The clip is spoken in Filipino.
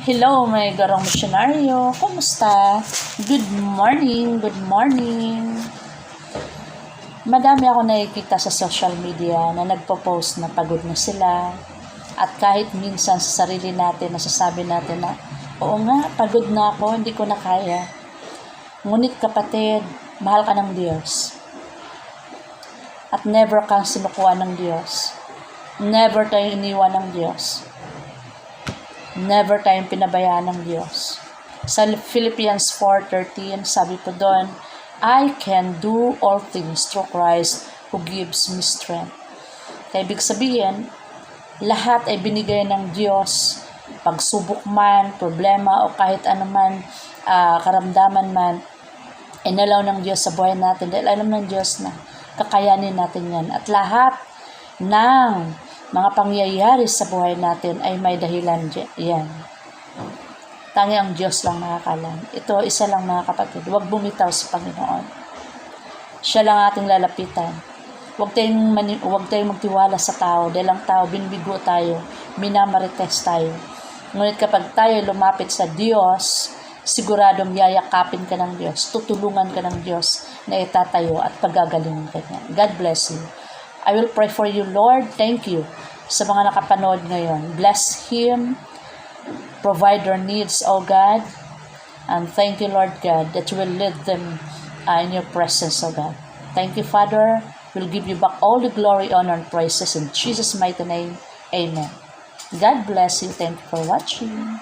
Hello, may garong misyonaryo. Kumusta? Good morning, good morning. Madami ako nakikita sa social media na nagpo-post na pagod na sila. At kahit minsan sa sarili natin, nasasabi natin na, oo nga, pagod na ako, hindi ko na kaya. Ngunit kapatid, mahal ka ng Diyos. At never kang sinukuha ng Diyos. Never tayong iniwan ng Diyos. Never tayong pinabayaan ng Diyos. Sa Philippians 4.13, sabi po doon, I can do all things through Christ who gives me strength. Kaya ibig sabihin, lahat ay binigay ng Diyos, pagsubok man, problema o kahit anuman, ah, karamdaman man, inalaw ng Diyos sa buhay natin dahil alam ng Diyos na kakayanin natin yan. At lahat ng mga pangyayari sa buhay natin ay may dahilan yan. Tangi ang Diyos lang nakakalam. Ito, isa lang mga kapatid. Huwag bumitaw sa Panginoon. Siya lang ating lalapitan. Huwag tayong, mani- huwag tayong magtiwala sa tao dahil ang tao, binibigo tayo, minamarites tayo. Ngunit kapag tayo lumapit sa Diyos, siguradong yayakapin ka ng Diyos, tutulungan ka ng Diyos na itatayo at pagagalingan ka niya. God bless you. I will pray for you, Lord. Thank you sa mga nakapanood ngayon. Bless him. Provide their needs, O God. And thank you, Lord God, that you will lead them uh, in your presence, O God. Thank you, Father. We'll give you back all the glory, honor, and praises in Jesus' mighty name. Amen. God bless you. Thank you for watching.